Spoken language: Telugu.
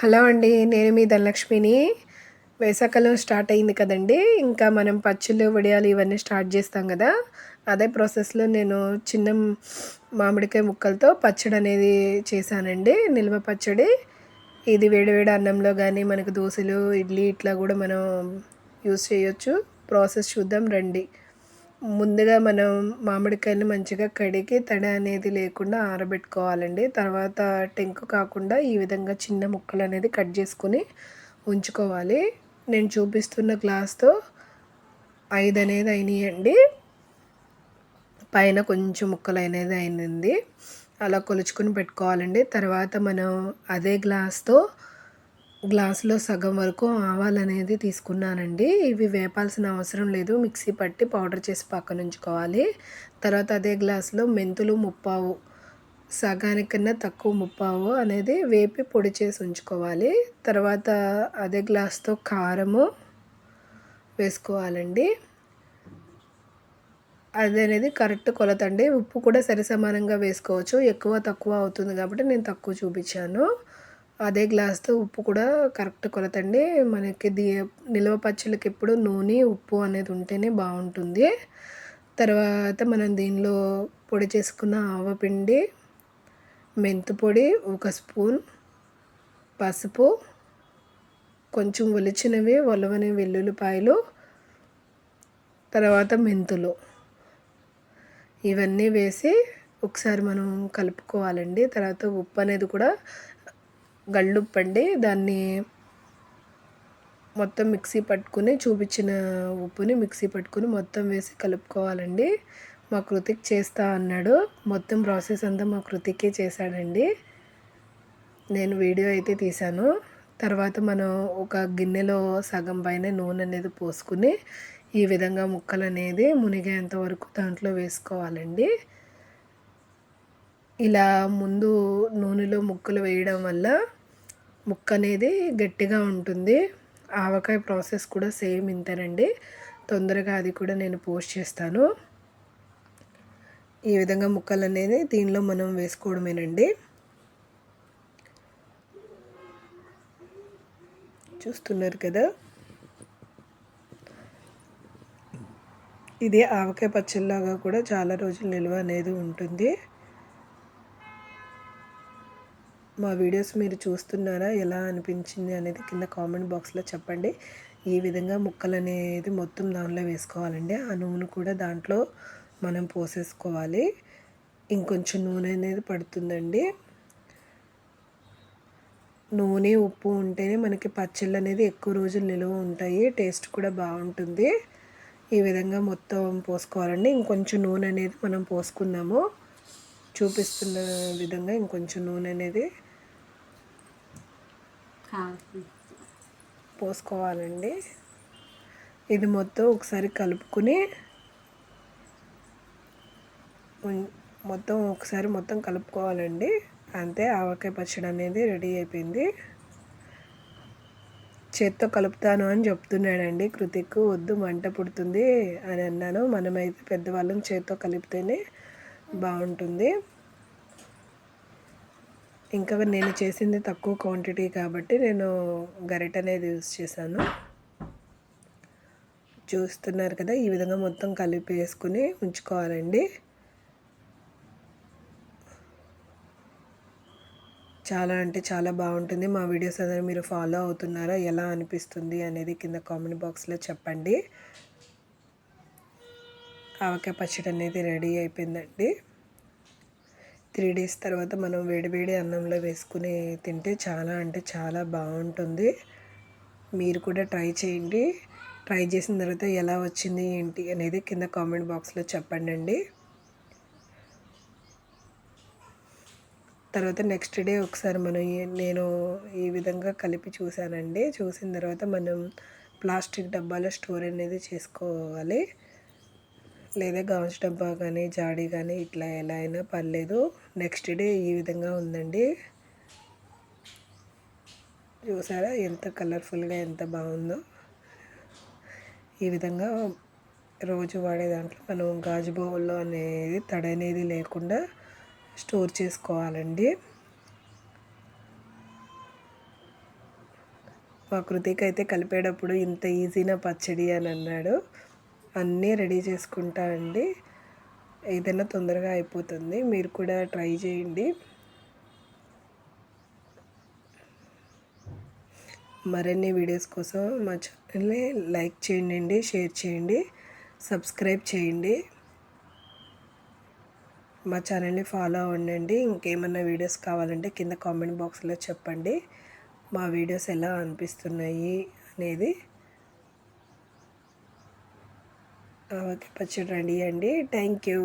హలో అండి నేను మీ ధనలక్ష్మిని. వేసవికాలం స్టార్ట్ అయింది కదండి ఇంకా మనం పచ్చులు వడియాలు ఇవన్నీ స్టార్ట్ చేస్తాం కదా. అదే ప్రాసెస్లో నేను చిన్న మామిడికాయ ముక్కలతో పచ్చడి అనేది చేశానండి నిల్వ పచ్చడి. ఇది వేడివేడి అన్నంలో కానీ మనకు దోశలు ఇడ్లీ ఇట్లా కూడా మనం యూస్ చేయొచ్చు. ప్రాసెస్ చూద్దాం రండి. ముందుగా మనం మామిడికాయలు మంచిగా కడిగి తడ అనేది లేకుండా ఆరబెట్టుకోవాలండి. తర్వాత టెంకు కాకుండా ఈ విధంగా చిన్న ముక్కలు అనేది కట్ చేసుకొని ఉంచుకోవాలి. నేను చూపిస్తున్న గ్లాస్తో ఐదు అనేది అయినాయండి. పైన కొంచెం ముక్కలు అనేది అయింది అలా కొలుచుకొని పెట్టుకోవాలండి. తర్వాత మనం అదే గ్లాస్తో గ్లాసులో సగం వరకు ఆవాలు అనేది తీసుకున్నానండి. ఇవి వేపాల్సిన అవసరం లేదు. మిక్సీ పట్టి పౌడర్ చేసి పక్కన ఉంచుకోవాలి. తర్వాత అదే గ్లాసులో మెంతులు ముప్పావు సగానికన్నా తక్కువ ముప్పావు అనేది వేపి పొడి చేసి ఉంచుకోవాలి. తర్వాత అదే గ్లాస్తో కారము వేసుకోవాలండి. అది అనేది కరెక్ట్ కొలత అండి. ఉప్పు కూడా సరి సమానంగా వేసుకోవచ్చు. ఎక్కువ తక్కువ అవుతుంది కాబట్టి నేను తక్కువ చూపించాను. అదే గ్లాస్తో ఉప్పు కూడా కరెక్ట్ కొలతండి. మనకి ది నిల్వ పచ్చళ్ళకి ఎప్పుడు నూనె ఉప్పు అనేది ఉంటేనే బాగుంటుంది. తర్వాత మనం దీనిలో పొడి చేసుకున్న ఆవపిండి మెంతు పొడి ఒక స్పూన్ పసుపు కొంచెం ఒలిచినవి ఒలవని వెల్లుల్లిపాయలు తర్వాత మెంతులు. ఇవన్నీ వేసి ఒకసారి మనం కలుపుకోవాలండి. తర్వాత ఉప్పు అనేది కూడా గళ్ళుప్పండి. దాన్ని మొత్తం మిక్సీ పట్టుకుని చూపించిన ఉప్పుని మిక్సీ పట్టుకుని మొత్తం వేసి కలుపుకోవాలండి. మా కృతిక్ చేస్తా అన్నాడు. మొత్తం ప్రాసెస్ అంతా మా కృతికే చేశాడండి. నేను వీడియో అయితే తీశాను. తర్వాత మనం ఒక గిన్నెలో సగం పైన నూనె అనేది పోసుకుని ఈ విధంగా ముక్కలు అనేది మునిగేంత వరకు దాంట్లో వేసుకోవాలండి. ఇలా ముందు నూనెలో ముక్కలు వేయడం వల్ల ముక్క అనేది గట్టిగా ఉంటుంది. ఆవకాయ ప్రాసెస్ కూడా సేమ్ ఇంతేనండి. తొందరగా అది కూడా నేను పోస్ట్ చేస్తాను. ఈ విధంగా ముక్కలు అనేది దీనిలో మనం వేసుకోవడమేనండి. చూస్తున్నారు కదా? ఇది ఆవకాయ పచ్చళ్ళలాగా కూడా చాలా రోజులు నిల్వ అనేది ఉంటుంది. మా వీడియోస్ మీరు చూస్తున్నారా? ఎలా అనిపించింది అనేది కింద కామెంట్ బాక్స్లో చెప్పండి. ఈ విధంగా ముక్కలు అనేది మొత్తం దానిలో వేసుకోవాలండి. ఆ నూనె కూడా దాంట్లో మనం పోసేసుకోవాలి. ఇంకొంచెం నూనె అనేది పడుతుందండి. నూనె ఉప్పు ఉంటేనే మనకి పచ్చళ్ళు అనేది ఎక్కువ రోజులు నిలువ ఉంటాయి. టేస్ట్ కూడా బాగుంటుంది. ఈ విధంగా మొత్తం పోసుకోవాలండి. ఇంకొంచెం నూనె అనేది మనం పోసుకుందాము. చూపిస్తున్న విధంగా ఇంకొంచెం నూనె అనేది పోసుకోవాలండి. ఇది మొత్తం ఒకసారి కలుపుకొని మొత్తం ఒకసారి మొత్తం కలుపుకోవాలండి. అంతే ఆవకాయ పచ్చడి అనేది రెడీ అయిపోయింది. చేత్తో కలుపుతాను అని చెప్తున్నాడండి. కృతిక్ వద్దు మంట పుడుతుంది అని అన్నాను. మనమైతే పెద్దవాళ్ళం చేత్తో కలిపితేనే బాగుంటుంది. ఇంకా నేను చేసింది తక్కువ క్వాంటిటీ కాబట్టి నేను గరిట అనేది యూస్ చేశాను. చూస్తున్నారు కదా ఈ విధంగా మొత్తం కలిపి వేసుకుని ఉంచుకోవాలండి. చాలా అంటే చాలా బాగుంటుంది. మా వీడియోస్ అందరూ మీరు ఫాలో అవుతున్నారా ఎలా అనిపిస్తుంది అనేది కింద కామెంట్ బాక్స్లో చెప్పండి. ఆవకాయ పచ్చడి అనేది రెడీ అయిపోయిందండి. త్రీ డేస్ తర్వాత మనం వేడివేడి అన్నంలో వేసుకుని తింటే చాలా అంటే చాలా బాగుంటుంది. మీరు కూడా ట్రై చేయండి. ట్రై చేసిన తర్వాత ఎలా వచ్చింది ఏంటి అనేది కింద కామెంట్ బాక్స్లో చెప్పండి అండి తర్వాత నెక్స్ట్ డే ఒకసారి మనం నేను ఈ విధంగా కలిపి చూశానండి. చూసిన తర్వాత మనం ప్లాస్టిక్ డబ్బాలో స్టోర్ అనేది చేసుకోవాలి. లేదా గాజు డబ్బా కానీ జాడీ కానీ ఇట్లా ఎలా అయినా పర్లేదు. నెక్స్ట్ డే ఈ విధంగా ఉందండి. చూసారా ఎంత కలర్ఫుల్గా ఎంత బాగుందో. ఈ విధంగా రోజు వాడే దాంట్లో మనం గాజు బౌల్లో అనేది తడి అనేది లేకుండా స్టోర్ చేసుకోవాలండి. మా కృతికి అయితే కలిపేటప్పుడు ఇంత ఈజీనా పచ్చడి అని అన్నాడు. అన్నీ రెడీ చేసుకుంటా అండి. ఏదైనా తొందరగా అయిపోతుంది. మీరు కూడా ట్రై చేయండి. మరిన్ని వీడియోస్ కోసం మా ఛానల్ని లైక్ చేయండి షేర్ చేయండి సబ్స్క్రైబ్ చేయండి. మా ఛానల్ని ఫాలో అవ్వండి. ఇంకేమన్నా వీడియోస్ కావాలంటే కింద కామెంట్ బాక్స్లో చెప్పండి. మా వీడియోస్ ఎలా అనిపిస్తున్నాయి అనేది ఓకే. పచ్చడి రెడీ అండి. Thank you.